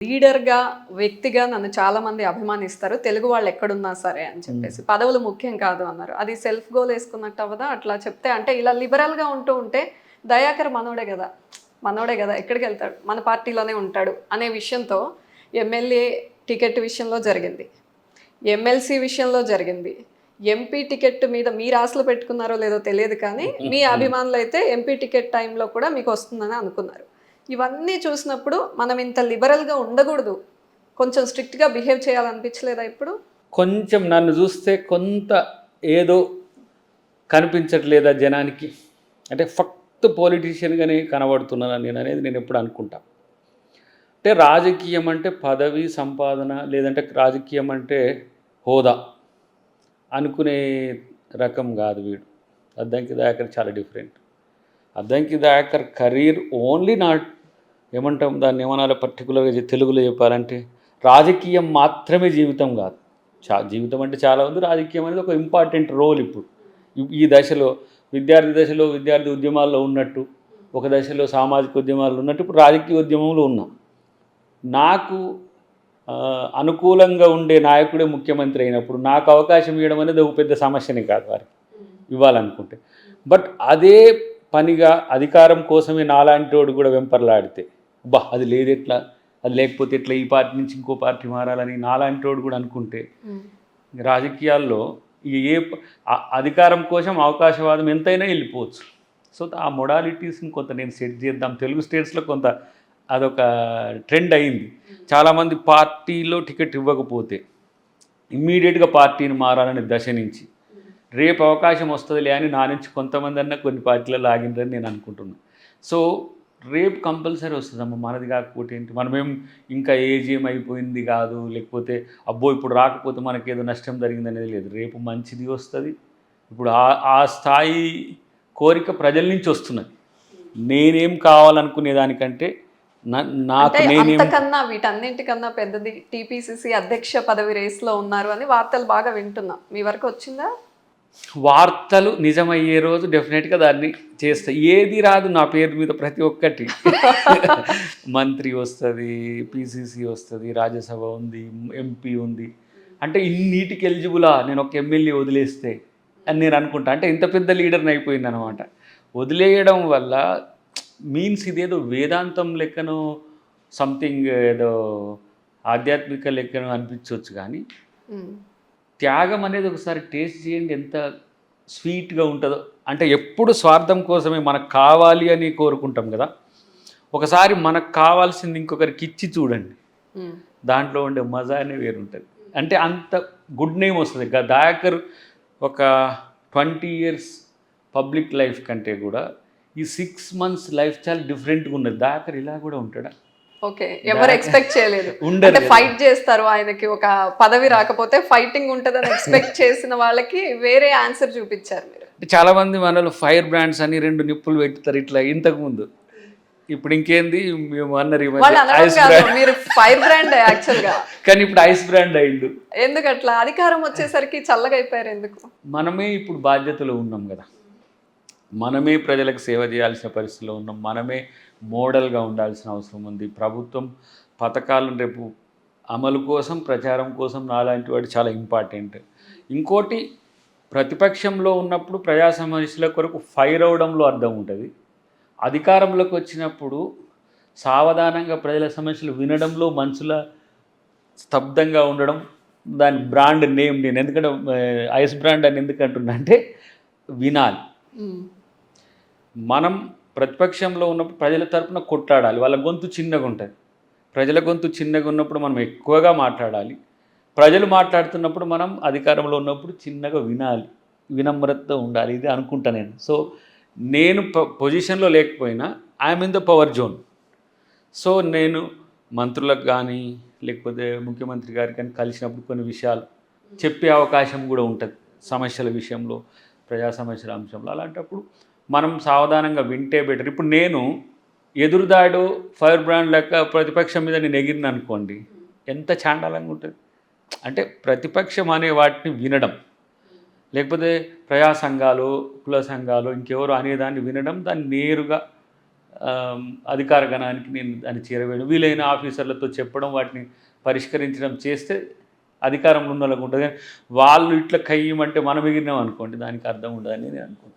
లీడర్గా వ్యక్తిగా నన్ను చాలా మంది అభిమానిస్తారు. తెలుగు వాళ్ళు ఎక్కడున్నా సరే అని చెప్పేసి. పదవులు ముఖ్యం కాదు అన్నారు. అది సెల్ఫ్ గోల్ వేసుకున్నట్టు అవ్వదా? అట్లా చెప్తే అంటే ఇలా లిబరల్గా ఉంటూ ఉంటే దయాకర్ మనోడే కదా. మనోడే కదా. ఎక్కడికి వెళ్తాడు? మన పార్టీలోనే ఉంటాడు అనే విషయంతో ఎమ్మెల్యే టికెట్ విషయంలో జరిగింది. ఎమ్మెల్సీ విషయంలో జరిగింది. ఎంపీ టికెట్ మీద మీరు ఆశలు పెట్టుకున్నారో లేదో తెలియదు కానీ మీ అభిమానులు అయితే ఎంపీ టికెట్ టైంలో కూడా మీకు వస్తుందని అనుకున్నారు. ఇవన్నీ చూసినప్పుడు మనం ఇంత లిబరల్గా ఉండకూడదు. కొంచెం స్ట్రిక్ట్గా బిహేవ్ చేయాలనిపించలేదా ఇప్పుడు? కొంచెం నన్ను చూస్తే కొంత ఏదో కనిపించట్లేదా జనానికి? అంటే ఫక్త్ పొలిటీషియన్గానే కనబడుతున్నాను నేను అనేది నేను ఎప్పుడు అనుకుంటా. అంటే రాజకీయం అంటే పదవి సంపాదన లేదంటే రాజకీయం అంటే హోదా అనుకునే రకం కాదు వీడు. అద్దంకి దాకర్ చాలా different. Addanki Dakar career only not ఏమంటాం? దాన్ని ఏమనాలో? పర్టికులర్గా తెలుగులో చెప్పాలంటే రాజకీయం మాత్రమే జీవితం కాదు. చా జీవితం అంటే చాలా ఉంది. రాజకీయం అనేది ఒక ఇంపార్టెంట్ రోల్ ఇప్పుడు. ఈ- దశలో విద్యార్థి దశలో విద్యార్థి ఉద్యమాల్లో ఉన్నట్టు ఒక దశలో సామాజిక ఉద్యమాల్లో ఉన్నట్టు ఇప్పుడు రాజకీయ ఉద్యమంలో ఉన్నాం. నాకు అనుకూలంగా ఉండే నాయకుడే ముఖ్యమంత్రి అయినప్పుడు నాకు అవకాశం ఇవ్వడం అనేది ఒక పెద్ద సమస్యనే కాదు వారికి. ఇవ్వాలనుకుంటే. బట్ అదే పనిగా అధికారం కోసమే నాలాంటి వాడు కూడా వెంపర్లాడితే బా అది లేదు ఎట్లా? అది లేకపోతే ఎట్లా ఈ పార్టీ నుంచి ఇంకో పార్టీ మారాలని? నాలాంటి వాడు కూడా అనుకుంటే రాజకీయాల్లో ఏ అధికారం కోసం అవకాశవాదం ఎంతైనా వెళ్ళిపోవచ్చు. సో ఆ మొడాలిటీస్ని కొంత నేను సెట్ చేద్దాం. తెలుగు స్టేట్స్లో కొంత అదొక ట్రెండ్ అయింది. చాలామంది పార్టీలో టికెట్ ఇవ్వకపోతే ఇమ్మీడియట్గా పార్టీని మారాలనే దశ నుంచి రేపు అవకాశం వస్తుందిలే అని నా నుంచి కొంతమంది అన్న కొన్ని పార్టీలలో ఆగిందని నేను అనుకుంటున్నాను సో రేపు కంపల్సరీ వస్తుందమ్మా. మనది కాకపోతే ఏంటి? మనమేం ఇంకా ఏజ్ అయిపోయింది కాదు లేకపోతే అబ్బో ఇప్పుడు రాకపోతే మనకేదో నష్టం జరిగింది అనేది లేదు. రేపు మంచిది వస్తుంది. ఇప్పుడు ఆ ఆ స్థాయి కోరిక ప్రజల నుంచి వస్తున్నది. నేనేం కావాలనుకునే దానికంటే నాకు అంతకన్నా వీటన్నింటికన్నా పెద్దది టీపీసీసీ అధ్యక్ష పదవి రేస్లో ఉన్నారు అని వార్తలు బాగా వింటున్నాం. మీ వరకు వచ్చిందా? వార్తలు నిజమయ్యే రోజు డెఫినెట్గా దాన్ని చేస్తా. ఏది రాదు నా పేరు మీద ప్రతి ఒక్కటి. మంత్రి వస్తుంది పిసిసి వస్తుంది రాజ్యసభ ఉంది ఎంపీ ఉంది. అంటే ఇన్నిటికి ఎలిజిబులా నేను ఒక ఎమ్మెల్యే వదిలేస్తే అని నేను అనుకుంటా. అంటే ఇంత పెద్ద లీడర్ని అయిపోయింది అనమాట వదిలేయడం వల్ల మీన్స్ ఇదేదో వేదాంతం లెక్కను సంథింగ్ ఏదో ఆధ్యాత్మిక లెక్కను అనిపించవచ్చు కానీ. త్యాగం అనేది ఒకసారి టేస్ట్ చేయండి ఎంత స్వీట్గా ఉంటుందో. అంటే ఎప్పుడు స్వార్థం కోసమే మనకు కావాలి అని కోరుకుంటాం కదా. ఒకసారి మనకు కావాల్సింది ఇంకొకరికి ఇచ్చి చూడండి. దాంట్లో ఉండే మజానే వేరుంటుంది. అంటే అంత గుడ్ నేమ్ వస్తుంది. దయాకర్ ఒక ట్వంటీ ఇయర్స్ పబ్లిక్ లైఫ్ కంటే కూడా ఈ సిక్స్ మంత్స్ లైఫ్ చాలా డిఫరెంట్గా ఉన్నది. దయాకర్ ఇలా కూడా ఉంటాడా? ఓకే ఎవరు ఎక్స్పెక్ట్ చేయలేదు. అంటే. ఫైట్ చేస్తారు ఆయనకి ఒక పదవి రాకపోతే ఫైటింగ్ ఉంటుందని ఎక్స్పెక్ట్ చేసిన వాళ్ళకి వేరే ఆన్సర్ చూపించారు మీరు. అంటే చాలామంది మనలో ఫైర్ బ్రాండ్స్ అని రెండు నిప్పులు పెడతారు ఇట్లా ఇంతకుముందు ఇప్పుడు ఇంకేంది? మేము అన్నారు మీరు ఫైర్ బ్రాండ్ యాక్చువల్గా. కానీ ఇప్పుడు ఐస్ బ్రాండ్ అయిండు. ఎందుకు అట్లా అధికారం వచ్చేసరికి చల్లగా అయిపోయారు ఎందుకు? మనమే ఇప్పుడు బాధ్యతలో ఉన్నాం కదా. మనమే ప్రజలకు సేవ చేయాల్సిన పరిస్థితిలో ఉన్నాం. మనమే మోడల్గా ఉండాల్సిన అవసరం ఉంది. ప్రభుత్వం పథకాలను రేపు అమలు కోసం ప్రచారం కోసం నాలాంటి వాడు చాలా ఇంపార్టెంట్. ఇంకోటి ప్రతిపక్షంలో ఉన్నప్పుడు ప్రజా సమస్యల కొరకు ఫైర్ అవడంలో అర్థం ఉంటుంది. అధికారంలోకి వచ్చినప్పుడు సావధానంగా ప్రజల సమస్యలు వినడంలో మనసుల స్తబ్దంగా ఉండడం దాని బ్రాండ్ నేమ్ నేను ఎందుకంటే ఐస్ బ్రాండ్ అని ఎందుకు అంటున్నా అంటే వినాలి. మనం ప్రతిపక్షంలో ఉన్నప్పుడు ప్రజల తరపున కొట్లాడాలి. వాళ్ళ గొంతు చిన్నగా ఉంటుంది. ప్రజల గొంతు చిన్నగా ఉన్నప్పుడు మనం ఎక్కువగా మాట్లాడాలి. ప్రజలు మాట్లాడుతున్నప్పుడు మనం అధికారంలో ఉన్నప్పుడు చిన్నగా వినాలి. వినమ్రతతో ఉండాలి. ఇది అనుకుంటా నేను. సో నేను పొజిషన్లో లేకపోయినా I'm in the power zone so నేను మంత్రులకు కానీ లేకపోతే ముఖ్యమంత్రి గారికి కానీ కలిసినప్పుడు కొన్ని విషయాలు చెప్పే అవకాశం కూడా ఉంటుంది. సమస్యల విషయంలో ప్రజా సమస్యల అంశంలో. అలాంటప్పుడు మనం సావధానంగా వింటే బెటర్ ఇప్పుడు నేను ఎదురుదాడు ఫైర్ బ్రాండ్ లెక్క ప్రతిపక్షం మీద నేను ఎగిరిన అనుకోండి ఎంత చాండాలంగా ఉంటుంది? అంటే ప్రతిపక్షం అనే వాటిని వినడం. లేకపోతే ప్రజా సంఘాలు కుల సంఘాలు ఇంకెవరు అనేదాన్ని వినడం దాన్ని నేరుగా అధికార గణానికి నేను దాన్ని చేరవేయడం వీలైన ఆఫీసర్లతో చెప్పడం వాటిని పరిష్కరించడం చేస్తే అధికారంలో ఉన్న వాళ్ళకు ఉంటుంది. కానీ వాళ్ళు ఇట్లా కయ్యమంటే మనం ఎగిరినాం అనుకోండి దానికి అర్థం ఉండదని నేను అనుకుంటాను